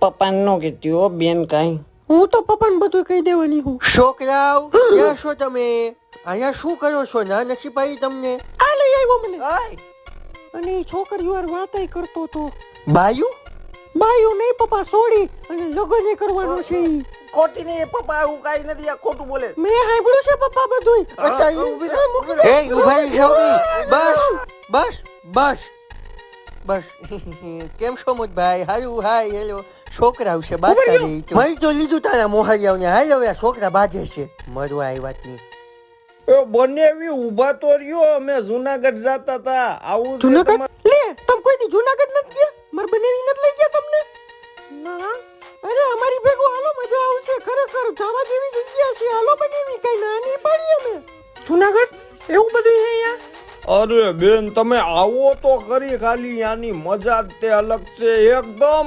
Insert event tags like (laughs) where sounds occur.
પપ્પાને નો કીધી હો બેન કાંઈ. હું તો પપ્પાને બધું કહી દેવાની હું. છોકરાઓ ક્યાં છો તમે? અહીંયા શું કરો છો ના નસીબાઈ તમને? આ લઈ આવ્યો મને. અને એ છોકરીઓ હારે વાતય કરતો તો. બાયુ? બાયુ નહીં પપ્પા સોડી અને લગ્ન કરવાનો છે ઈ. ખોટી નહીં પપ્પા હું કાંઈ નથી આ ખોટું બોલે. મેં સાંભળ્યું છે પપ્પા બધું એ ઊભા રહી. બસ બસ બસ. બસ. (laughs) કેમ છો મોટભાઈ હારું હાય હેલો. છોકરા આવશે બાદ કરી મઈ તો લીધું તારા મોહરિયાઓને. હાલ હવે છોકરા બાજે છે. મરવા આવ્યા તી. એ બંને એવી ઊભા તો રહ્યો. અમે જુનાગઢ જાતા હતા આવું જુનાગઢ? લે તમ કોઈ દી જુનાગઢ નથી ગયા? માર બનેવી નથી લઈ ગયા તમને? ના. અરે અમારી ભેગો હાલો મજા આવશે. ખરેખર જવા જેવી જગ્યા છે. હાલો બનેવી કઈ નાની પડી અમે. જુનાગઢ? એવું બધું છે અહીંયા? અરે બેન તમે આવો તો ખરી ખાલી આની મજા જ તે અલગ છે એકદમ.